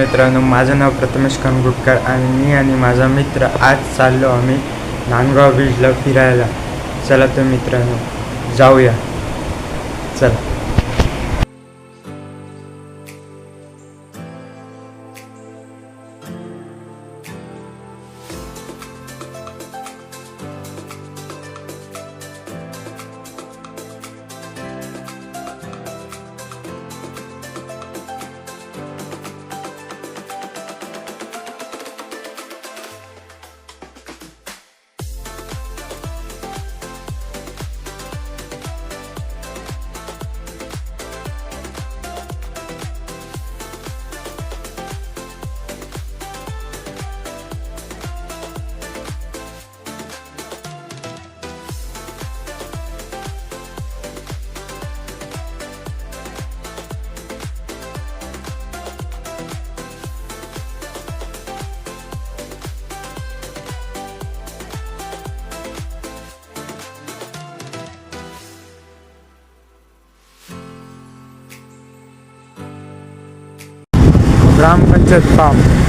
मित्रांनो माझं नाव प्रथमेश कानगुटकर आणि मी आणि माझा मित्र आज चाललो आम्ही नांदगाव बीचला फिरायला. चला तर मित्रांनो जाऊया. चला. ग्रामपंचायत पाम.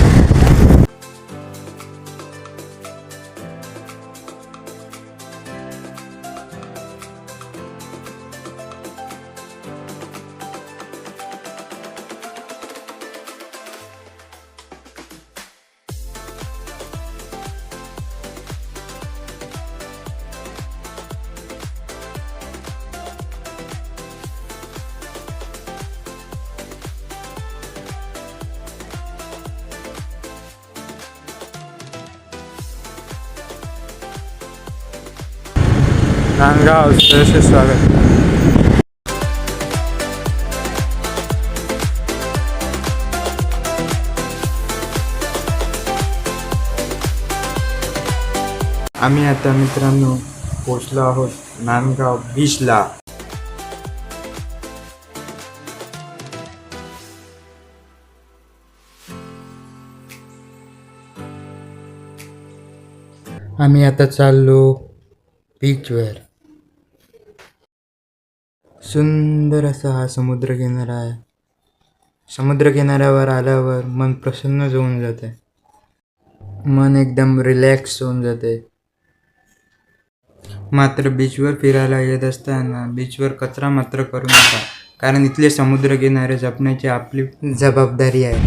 नांदगाव सहर्ष स्वागत आम्ही आता मित्रांनो पोचलो आहोत नांदगाव बीचला आम्ही आता चाललो बीचवर सुंदर असा हा समुद्र किनारा आहे समुद्र किनाऱ्यावर आल्यावर मन प्रसन्न होऊन जाते. मन एकदम रिलॅक्स होऊन जाते. मात्र बीचवर फिरायला येत असताना बीचवर कचरा मात्र करू नका कारण इथले समुद्र किनारे जपण्याची आपली जबाबदारी आहे.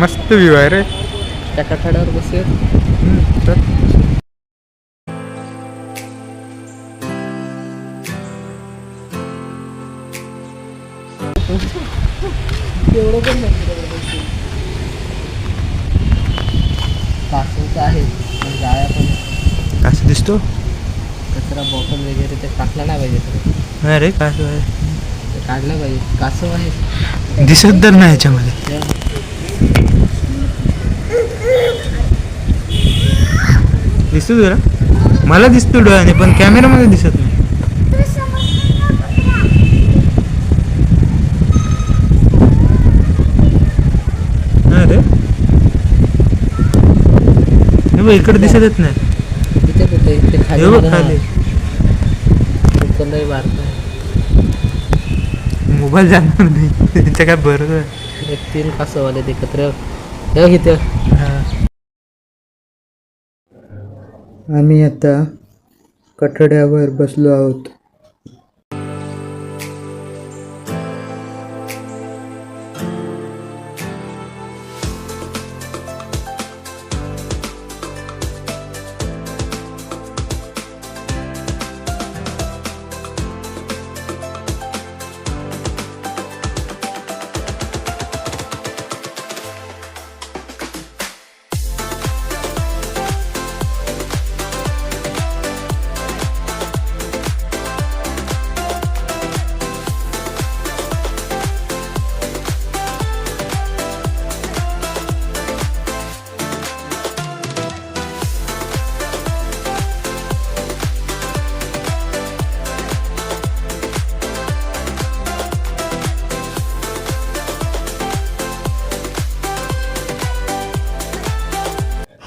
मस्त व्ह्यू आहे रे. त्या कठाड्यावर बसूया. एवढं पण नाही कासवचं आहे पण जाळ्या पण कसं दिसतो? कचरा बॉटल वगैरे ते टाकला नाही पाहिजे सगळं. अरे कसं आहे. ते काढलं पाहिजे. कासव आहे. दिसत तर नाही याच्यामध्ये. दिसतो तुला मला दिसतो डोळ्याने पण कॅमेरामध्ये दिसत नाही. बघ इकडे दिसतच नाही. तिथे कुठे ते खाली हे बघ बघा. ना. खाली उचललंय बारकं. मोबाईल जाणार नाही. त्यांच्या काय बरं एक तीन कासव आले ते एकत्र हे. बघ इथं आम्ही आता कठड्यावर बसलो आहोत.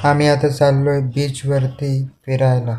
आम्ही आता चाललोय बीचवरती फिरायला.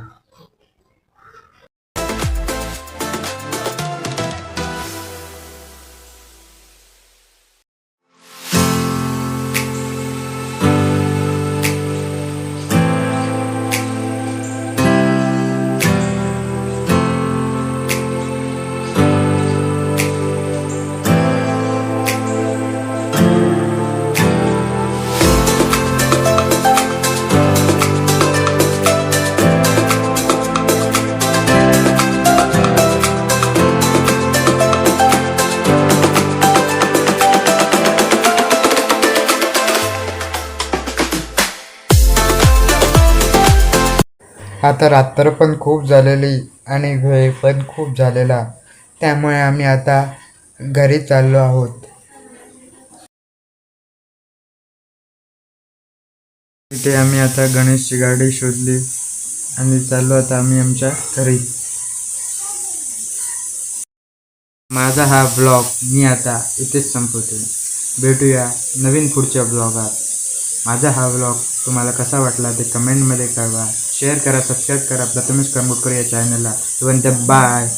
आता रात्र पण खूप झालेली आणि वेळ पण खूप झालेला. त्यामुळे आम्ही आता घरी चाललो आहोत. इथे आम्ही आता गणेशची गाडी शोधली आणि चाललो आता आम्ही आमच्या घरी. माझा हा ब्लॉग मी आता इथेच संपवते. भेटूया नवीन पुढच्या ब्लॉगात. माझा हा ब्लॉग तुम्हाला कसा वाटला ते कमेंटमध्ये कळवा. शेअर करा सबस्क्राईब करा. प्रथमेश करंगुटकर या चॅनलला तोपर्यंत बाय